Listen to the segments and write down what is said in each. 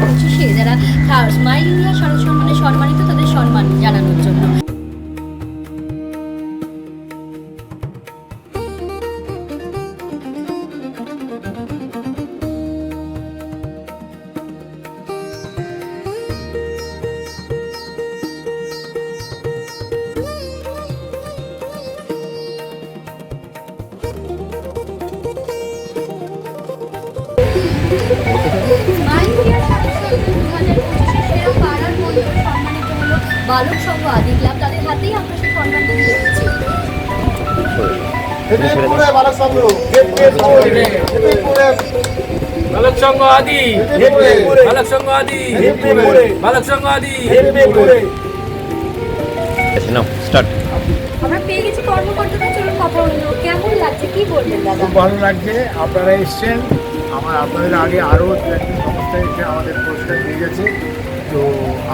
করছে সে যারা smile India শরৎ সম্মানে সম্মানিত তাদের সম্মান জানানোর জন্য Thank you. দু হাজার পঁচিশে সেরা পাড়ার মধ্যে সম্মানিত হলো বালক সংঘ আদি ক্লাব। তাদের হাতেই আমরা সেই সম্মানটা তুলে দিচ্ছি। বালক সংঘ আদি। বালক সংঘ আদি। বালক সংঘ আদি। নাও স্টার্ট আমরা পেয়ে গেছি কর্মকর্তাদের চলুন কথা হলো কেমন লাগছে? কি বলবেন দাদা? খুব ভালো লাগছে। আপনারা এসছেন। আমার আপনাদের আগে আরও সংস্থা এসে আমাদের পুরস্কার দিয়ে গেছে। তো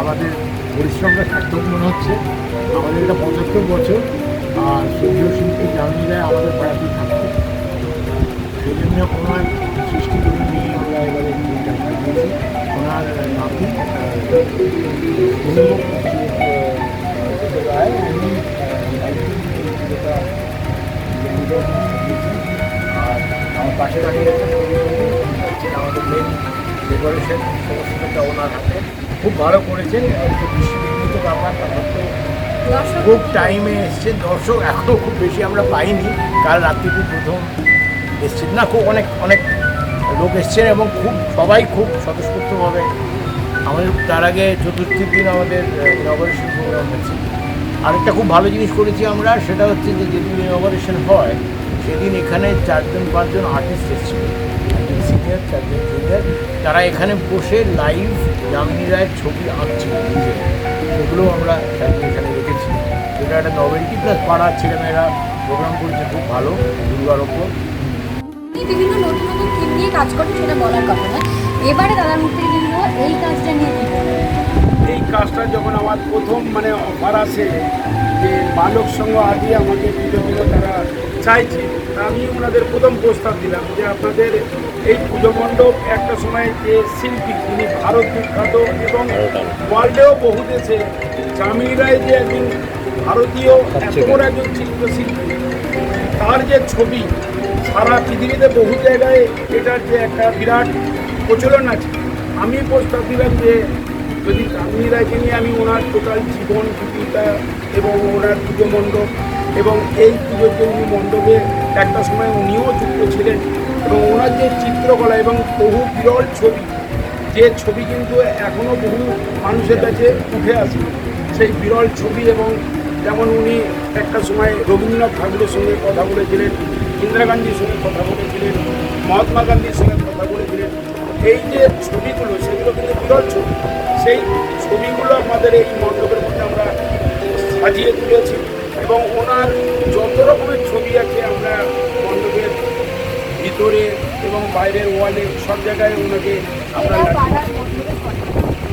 আমাদের পরিশ্রমটা সার্থক মনে হচ্ছে। আমাদের এটা পঁচাত্তর বছর, আর সূর্য শিল্পী রায় আমাদের পাড়াতেই থাকতো সেই জন্য ওনার সৃষ্টি করে নিয়ে আমরা এবারে ওনার নাতি আর আমার পাশে দাঁড়িয়ে আমাদের মেন ডেকোরেশন সমস্তটা ওনার হাতে খুব ভালো করেছেন বৃষ্টিবিঘ্নিত ব্যাপার তারপর তো খুব টাইমে এসছে। দর্শক এখনও খুব বেশি আমরা পাইনি। কাল রাত্রিতে প্রথম এসছেন না খুব অনেক অনেক লোক এসছেন এবং খুব সবাই খুব স্বতঃস্ফূর্তভাবে আমাদের তার আগে চতুর্থীর দিন আমাদের ইনভারেশন প্রোগ্রাম হয়েছে। আরেকটা খুব ভালো জিনিস করেছি আমরা সেটা হচ্ছে যে যেদিন ইনভারেশন হয় সেদিন এখানে চারজন পাঁচজন আর্টিস্ট এসেছিল। সিনিয়র চারজন জুনিয়র তারা এখানে বসে লাইভ যামিনী রায়ের ছবি আঁকছে। সেগুলো আমরা এখানে রেখেছি। এটা একটা নভেলটি প্লাস পাড়ার ছেলেমেয়েরা প্রোগ্রাম করছে, খুব ভালো, দুর্গার ওপর। বিভিন্ন নতুন নতুন থিম নিয়ে কাজ করছে সেটা বলার কথা নয়। এবারে দাদার মুক্তি বিভিন্ন এই কাজটা নিয়ে কাজটা যখন আমার প্রথম মানে অফার আসে যে বালক সংঘ আদি আমাকে পুজো দিল তারা চাইছে আমি ওনাদের প্রথম প্রস্তাব দিলাম যে আপনাদের এই পুজো মণ্ডপ একটা সময় যে শিল্পী তিনি ভারত বিখ্যাত এবং ওয়ার্ল্ডেও বহু দেশে জামিনী রায় যে একজন ভারতীয় বড় একজন চিত্রশিল্পী তার যে ছবি সারা পৃথিবীতে বহু জায়গায় এটার যে একটা বিরাট প্রচলন আছে। আমি প্রস্তাব দিলাম যে যদি কামিনী রায়কে নিয়ে আমি ওনার টোটাল জীবন জীবিকা এবং ওনার পুজো মণ্ডপ এবং এই পুজোর যে উনি মণ্ডপে একটা সময় উনিও যুক্ত ছিলেন এবং ওনার যে চিত্রকলা এবং বহু বিরল ছবি, যে ছবি কিন্তু এখনও বহু মানুষের কাছে উঠে আসে। সেই বিরল ছবি এবং যেমন উনি একটা সময় রবীন্দ্রনাথ ঠাকুরের সঙ্গে কথা বলেছিলেন, ইন্দিরা গান্ধীর সঙ্গে কথা বলেছিলেন, মহাত্মা গান্ধীর সঙ্গে কথা বলেছিলেন। এই যে ছবিগুলো, সেগুলো কিন্তু বিরল ছবি। সেই ছবিগুলো আমাদের এই মণ্ডপের মধ্যে আমরা সাজিয়ে তুলেছি এবং ওনার যত রকমের ছবি আছে আমরা মণ্ডপের ভিতরে এবং বাইরের ওয়ালে সব জায়গায় ওনাকে আমরা